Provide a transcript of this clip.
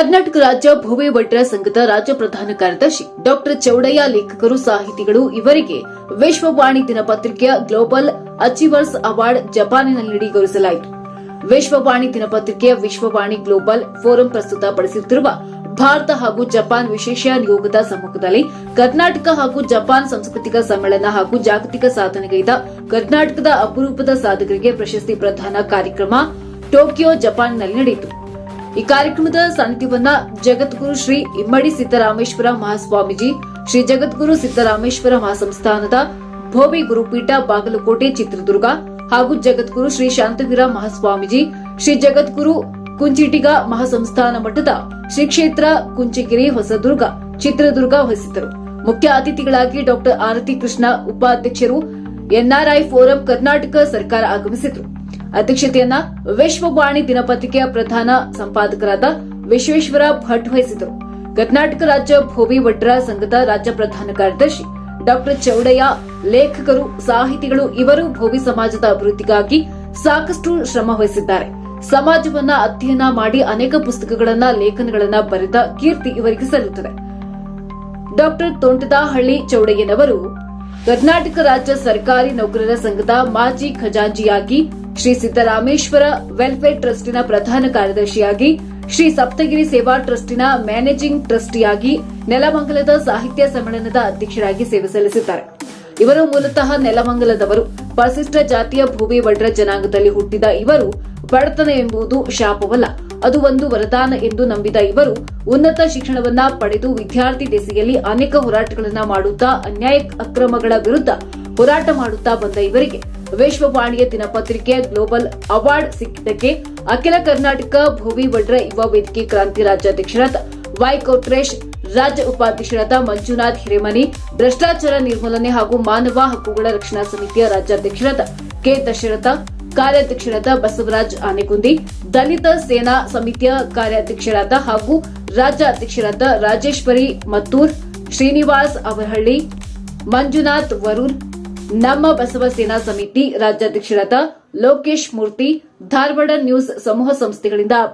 ಕರ್ನಾಟಕ ರಾಜ್ಯ ಭೂಮಿ ವಡ್ರ ಸಂಘದ ರಾಜ್ಯ ಪ್ರಧಾನ ಕಾರ್ಯದರ್ಶಿ ಡಾಕ್ಟರ್ ಚೌಡಯ್ಯ ಲೇಖಕರು ಸಾಹಿತಿಗಳು ಇವರಿಗೆ ವಿಶ್ವವಾಣಿ ದಿನಪತ್ರಿಕೆಯ ಗ್ಲೋಬಲ್ ಅಚೀವರ್ಸ್ ಅವಾರ್ಡ್ ಜಪಾನಿನಲ್ಲಿ ಗೌರವಿಸಲಾಯಿತು ವಿಶ್ವವಾಣಿ ದಿನಪತ್ರಿಕೆಯ ವಿಶ್ವವಾಣಿ ಗ್ಲೋಬಲ್ ಫೋರಂ ಪ್ರಸ್ತುತಪಡಿಸುತ್ತಿರುವ ಭಾರತ ಹಾಗೂ ಜಪಾನ್ ವಿಶೇಷ ನಿಯೋಗದ ಸಮ್ಮುಖದಲ್ಲಿ ಕರ್ನಾಟಕ ಹಾಗೂ ಜಪಾನ್ ಸಾಂಸ್ಕೃತಿಕ ಸಮ್ಮೇಳನ ಹಾಗೂ ಜಾಗತಿಕ ಸಾಧನೆಗೈದ ಕರ್ನಾಟಕದ ಅಪರೂಪದ ಸಾಧಕರಿಗೆ ಪ್ರಶಸ್ತಿ ಪ್ರದಾನ ಕಾರ್ಯಕ್ರಮ ಟೋಕಿಯೋ ಜಪಾನ್ನಲ್ಲಿ ನಡೆಯಿತು. ಈ ಕಾರ್ಯಕ್ರಮದ ಸಾನ್ನಿಧ್ಯವನ್ನ ಜಗದ್ಗುರು ಶ್ರೀ ಇಮ್ಮಡಿ ಸಿದ್ದರಾಮೇಶ್ವರ ಮಹಾಸ್ವಾಮೀಜಿ, ಶ್ರೀ ಜಗದ್ಗುರು ಸಿದ್ದರಾಮೇಶ್ವರ ಮಹಾಸಂಸ್ಥಾನದ ಭೋವಿ ಗುರುಪೀಠ ಬಾಗಲಕೋಟೆ, ಚಿತ್ರದುರ್ಗ ಹಾಗೂ ಜಗದ್ಗುರು ಶ್ರೀ ಶಾಂತವೀರ ಮಹಾಸ್ವಾಮೀಜಿ, ಶ್ರೀ ಜಗದ್ಗುರು ಕುಂಚಿಟಿಗ ಮಹಾಸಂಸ್ಥಾನ ಮಠದ ಶ್ರೀ ಕ್ಷೇತ್ರ ಕುಂಚಿಗಿರಿ, ಹೊಸದುರ್ಗ, ಚಿತ್ರದುರ್ಗ ವಹಿಸಿದ್ದರು ಮುಖ್ಯ ಅತಿಥಿಗಳಾಗಿ ಡಾಕ್ಟರ್ ಆರತಿ ಕೃಷ್ಣ ಉಪಾಧ್ಯಕ್ಷರು ಎನ್ಆರ್ಐ ಫೋರಂ ಕರ್ನಾಟಕ ಸರ್ಕಾರ ಆಗಮಿಸಿದ್ರು. ಅಧ್ಯಕ್ಷತೆಯನ್ನ ವಿಶ್ವವಾಣಿ ದಿನಪತ್ರಿಕೆಯ ಪ್ರಧಾನ ಸಂಪಾದಕರಾದ ವಿಶ್ವೇಶ್ವರ ಭಟ್ ವಹಿಸಿದರು. ಕರ್ನಾಟಕ ರಾಜ್ಯ ಭೋವಿ ವಡ್ರ ಸಂಘದ ರಾಜ್ಯ ಪ್ರಧಾನ ಕಾರ್ಯದರ್ಶಿ ಡಾಕ್ಟರ್ ಚೌಡಯ್ಯ, ಲೇಖಕರು, ಸಾಹಿತಿಗಳು ಇವರು ಭೋವಿ ಸಮಾಜದ ಅಭಿವೃದ್ಧಿಗಾಗಿ ಸಾಕಷ್ಟು ಶ್ರಮ ವಹಿಸಿದ್ದಾರೆ. ಸಮಾಜವನ್ನ ಅಧ್ಯಯನ ಮಾಡಿ ಅನೇಕ ಪುಸ್ತಕಗಳನ್ನ, ಲೇಖನಗಳನ್ನ ಬರೆದ ಕೀರ್ತಿ ಇವರಿಗೆ ಸಲ್ಲುತ್ತದೆ. ಡಾಕ್ಟರ್ ತೋಂಟದಹಳ್ಳಿ ಚೌಡಯ್ಯನವರು ಕರ್ನಾಟಕ ರಾಜ್ಯ ಸರ್ಕಾರಿ ನೌಕರರ ಸಂಘದ ಮಾಜಿ ಖಜಾಂಚಿಯಾಗಿ ಶ್ರೀ ಸಿದ್ದರಾಮೇಶ್ವರ ವೆಲ್ಫೇರ್ ಟ್ರಸ್ಟಿನ ಪ್ರಧಾನ ಕಾರ್ಯದರ್ಶಿಯಾಗಿ, ಶ್ರೀ ಸಪ್ತಗಿರಿ ಸೇವಾ ಟ್ರಸ್ಟಿನ ಮ್ಯಾನೇಜಿಂಗ್ ಟ್ರಸ್ಟಿಯಾಗಿ ನೆಲಮಂಗಲದ ಸಾಹಿತ್ಯ ಸಮ್ಮೇಳನದ ಅಧ್ಯಕ್ಷರಾಗಿ ಸೇವೆ ಸಲ್ಲಿಸಿದ್ದಾರೆ ಇವರು ಮೂಲತಃ ನೆಲಮಂಗಲದವರು. ಪರಿಶಿಷ್ಟ ಜಾತಿಯ ಭೂಮಿ ವಡ್ರ ಜನಾಂಗದಲ್ಲಿ ಹುಟ್ಟಿದ ಇವರು ಬಡತನ ಎಂಬುದು ಶಾಪವಲ್ಲ, ಅದು ಒಂದು ವರದಾನ ಎಂದು ನಂಬಿದ ಇವರು ಉನ್ನತ ಶಿಕ್ಷಣವನ್ನ ಪಡೆದು ವಿದ್ಯಾರ್ಥಿ ದೆಸೆಯಲ್ಲಿ ಅನೇಕ ಹೋರಾಟಗಳನ್ನ ಮಾಡುತ್ತಾ, ಅನ್ಯಾಯ ಅಕ್ರಮಗಳ ವಿರುದ್ಧ ಹೋರಾಟ ಮಾಡುತ್ತಾ ಬಂದ ಇವರಿಗೆ. ವಿಶ್ವವಾಣಿಯ ದಿನಪತ್ರಿಕೆ ಗ್ಲೋಬಲ್ ಅವಾರ್ಡ್ ಸಿಕ್ಕಿದ್ದಕ್ಕೆ ಅಖಿಲ ಕರ್ನಾಟಕ ಭೂಮಿ ವಡ್ರ ಯುವ ವೇದಿಕೆ ಕ್ರಾಂತಿ ರಾಜ್ಯಾಧ್ಯಕ್ಷರಾದ ವೈ ಕೊಟ್ರೇಶ್, ರಾಜ್ಯ ಉಪಾಧ್ಯಕ್ಷರಾದ ಮಂಜುನಾಥ್ ಹಿರೇಮನಿ, ಭ್ರಷ್ಟಾಚಾರ ನಿರ್ಮೂಲನೆ ಹಾಗೂ ಮಾನವ ಹಕ್ಕುಗಳ ರಕ್ಷಣಾ ಸಮಿತಿಯ ರಾಜ್ಯಾಧ್ಯಕ್ಷರಾದ ಕೆ ದಶರಥ, ಕಾರ್ಯಾಧ್ಯಕ್ಷರಾದ ಬಸವರಾಜ್ ಆನೆಗುಂದಿ, ದಲಿತ ಸೇನಾ ಸಮಿತಿಯ ಕಾರ್ಯಾಧ್ಯಕ್ಷರಾದ ಹಾಗೂ ರಾಜ್ಯ ಅಧ್ಯಕ್ಷರಾದ ರಾಜೇಶ್ವರಿ ಮತ್ತೂರ್, ಶ್ರೀನಿವಾಸ್ ಅವರಹಳ್ಳಿ, ಮಂಜುನಾಥ್ ವರೂರ್ ನಮ್ಮ ಬಸವ ಸೇನಾ ಸಮಿತಿ ರಾಜ್ಯಾಧ್ಯಕ್ಷರಾದ ಲೋಕೇಶ್ ಮೂರ್ತಿ ಧಾರವಾಡ ನ್ಯೂಸ್ ಸಮೂಹ ಸಂಸ್ಥೆಗಳಿಂದ